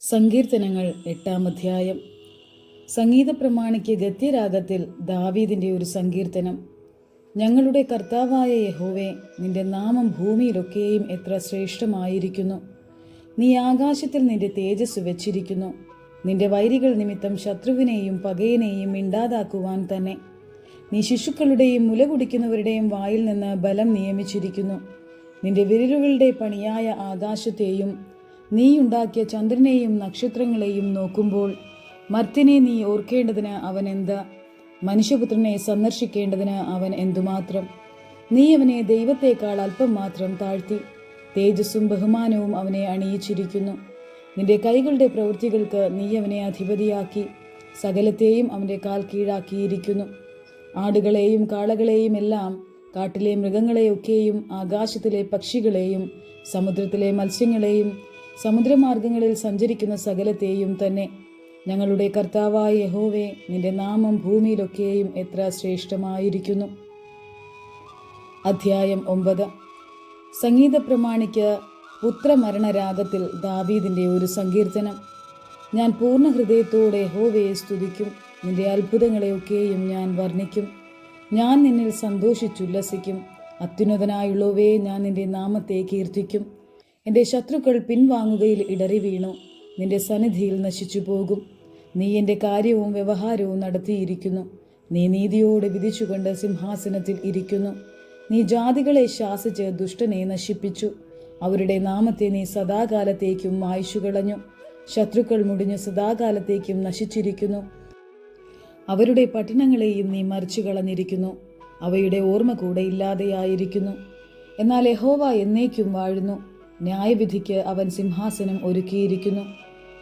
സങ്കീർത്തനങ്ങൾ എട്ടാം അധ്യായം. സംഗീത പ്രമാണിക്ക് ഗത്യരാഗത്തിൽ ദാവീദിന്റെ ഒരു സങ്കീർത്തനം. ഞങ്ങളുടെ കർത്താവായ യഹോവേ നിന്റെ നാമം ഭൂമിയിലൊക്കെയും എത്ര ശ്രേഷ്ഠമായിരിക്കുന്നു. നീ ആകാശത്തിൽ നിന്റെ തേജസ് വെച്ചിരിക്കുന്നു. നിന്റെ വൈരികൾ നിമിത്തം ശത്രുവിനെയും പകയനെയും മിണ്ടാതാക്കുവാൻ തന്നെ. നീ ശിശുക്കളുടെയും മുല കുടിക്കുന്നവരുടെയും വായിൽ നിന്ന് ബലം നിയമിച്ചിരിക്കുന്നു. നിന്റെ വിരലുകളുടെ പണിയായ ആകാശത്തെയും നീ ഉണ്ടാക്കിയ ചന്ദ്രനെയും നക്ഷത്രങ്ങളെയും നോക്കുമ്പോൾ മർത്തിനെ നീ ഓർക്കേണ്ടതിന് അവൻ എന്താ? മനുഷ്യപുത്രനെ സന്ദർശിക്കേണ്ടതിന് അവൻ എന്തുമാത്രം? നീ അവനെ ദൈവത്തേക്കാൾ അല്പം മാത്രം താഴ്ത്തി. തേജസ്സും ബഹുമാനവും അവനെ അണിയിച്ചിരിക്കുന്നു. നിന്റെ കൈകളുടെ പ്രവൃത്തികൾക്ക് നീ അവനെ അധിപതിയാക്കി. സകലത്തെയും അവന്റെ കാൽ കീഴാക്കിയിരിക്കുന്നു. ആടുകളെയും കാളകളെയും എല്ലാം കാട്ടിലെ മൃഗങ്ങളെയൊക്കെയും ആകാശത്തിലെ പക്ഷികളെയും സമുദ്രത്തിലെ മത്സ്യങ്ങളെയും സമുദ്രമാർഗങ്ങളിൽ സഞ്ചരിക്കുന്ന സകലത്തെയും തന്നെ ഞങ്ങളുടെ കർത്താവായ യഹോവേ നിന്റെ നാമം ഭൂമിയിലൊക്കെയും എത്ര ശ്രേഷ്ഠമായിരിക്കുന്നു. അധ്യായം ഒമ്പത്. സംഗീത പ്രമാണിക്ക് പുത്രമരണരാഗത്തിൽ ദാവീദിന്റെ ഒരു സങ്കീർത്തനം. ഞാൻ പൂർണ ഹൃദയത്തോടെ യഹോവയെ സ്തുതിക്കും നിന്റെ അത്ഭുതങ്ങളെയൊക്കെയും ഞാൻ വർണിക്കും. ഞാൻ നിന്നിൽ സന്തോഷിച്ചുല്ലസിക്കും അത്യുന്നതനായുള്ളവേ ഞാൻ നിന്റെ നാമത്തെ കീർത്തിക്കും. എന്റെ ശത്രുക്കൾ പിൻവാങ്ങുകയിൽ ഇടറി വീണു. നിന്റെ സന്നിധിയിൽ നശിച്ചു പോകും നീ എന്റെ കാര്യവും വ്യവഹാരവും നടത്തിയിരിക്കുന്നു. നീ നീതിയോടെ വിധിച്ചുകൊണ്ട് സിംഹാസനത്തിൽ ഇരിക്കുന്നു. നീ ജാതികളെ ശാസിച്ച് ദുഷ്ടനെ നശിപ്പിച്ചു. അവരുടെ നാമത്തെ നീ സദാകാലത്തേക്കും മായ്ച്ചു കളഞ്ഞു ശത്രുക്കൾ മുടിഞ്ഞു സദാകാലത്തേക്കും നശിച്ചിരിക്കുന്നു. അവരുടെ പട്ടണങ്ങളെയും നീ മറിച്ചു കളഞ്ഞിരിക്കുന്നു അവയുടെ ഓർമ്മ കൂടെ ഇല്ലാതെയായിരിക്കുന്നു. എന്നാൽ യഹോവ എന്നേക്കും വാഴുന്നു. ന്യായവിധിക്ക് അവൻ സിംഹാസനം ഒരുക്കിയിരിക്കുന്നു.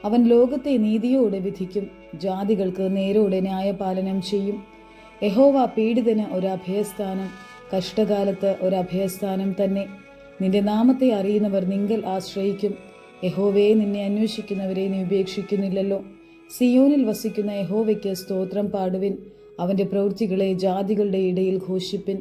അവൻ ലോകത്തെ നീതിയോടെ വിധിക്കും ജാതികൾക്ക് നേരോടെ ന്യായപാലനം ചെയ്യും. യഹോവ പീഡിതന് ഒരു അഭയസ്ഥാനം കഷ്ടകാലത്ത് ഒരു അഭയസ്ഥാനം തന്നെ. നിന്റെ നാമത്തെ അറിയുന്നവർ നിങ്കൽ ആശ്രയിക്കും. യഹോവയെ നിന്നെ അന്വേഷിക്കുന്നവരെ നീ ഉപേക്ഷിക്കുന്നില്ലല്ലോ. സിയോനിൽ വസിക്കുന്ന യഹോവയ്ക്ക് സ്തോത്രം പാടുവിൻ. അവന്റെ പ്രവൃത്തികളെ ജാതികളുടെ ഇടയിൽ ഘോഷിപ്പിൻ.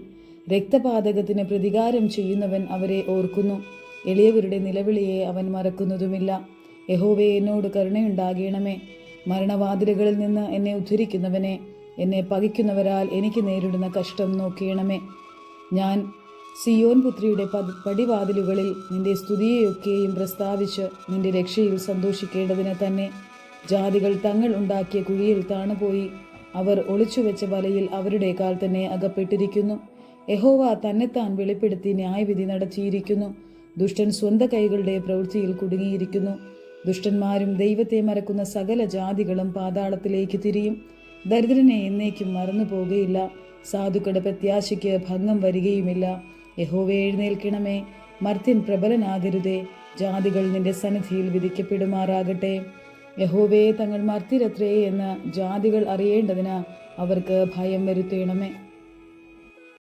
രക്തപാതകത്തിന് പ്രതികാരം ചെയ്യുന്നവൻ അവരെ ഓർക്കുന്നു. എളിയവരുടെ നിലവിളിയെ അവൻ മറക്കുന്നതുമില്ല. യഹോവേ എന്നോട് കരുണയുണ്ടാകണമേ. മരണവാതിലുകളിൽ നിന്ന് എന്നെ ഉദ്ധരിക്കുന്നവനെ എന്നെ പകിക്കുന്നവരാൽ എനിക്ക് നേരിടുന്ന കഷ്ടം നോക്കിയണമേ ഞാൻ സിയോൻ പുത്രിയുടെ പടിവാതിലുകളിൽ നിന്റെ സ്തുതിയെയൊക്കെയും പ്രസ്താവിച്ച് നിന്റെ രക്ഷയിൽ സന്തോഷിക്കേണ്ടതിന് തന്നെ ജാതികൾ തങ്ങൾ ഉണ്ടാക്കിയ കുഴിയിൽ താണുപോയി. അവർ ഒളിച്ചുവെച്ച വലയിൽ അവരുടെ കാൽ തന്നെ അകപ്പെട്ടിരിക്കുന്നു. യഹോവ തന്നെത്താൻ വെളിപ്പെടുത്തി ന്യായവിധി നടത്തിയിരിക്കുന്നു. ദുഷ്ടൻ സ്വന്ത കൈകളുടെ പ്രവൃത്തിയിൽ കുടുങ്ങിയിരിക്കുന്നു. ദുഷ്ടന്മാരും ദൈവത്തെ മറക്കുന്ന സകല ജാതികളും പാതാളത്തിലേക്ക് തിരിയും. ദരിദ്രനെ എന്നേക്കും മറന്നു പോകുകയില്ല സാധുക്കളുടെ പ്രത്യാശയ്ക്ക് ഭംഗം വരികയുമില്ല. യഹോവെ എഴുന്നേൽക്കണമേ. മർത്യൻ പ്രബലനാകരുതേ. ജാതികൾ നിന്റെ സന്നിധിയിൽ വിധിക്കപ്പെടുമാറാകട്ടെ. യഹോവയെ തങ്ങൾ മർത്തിരത്രേ എന്ന് ജാതികൾ അറിയേണ്ടതിന് അവർക്ക് ഭയം വരുത്തേണമേ.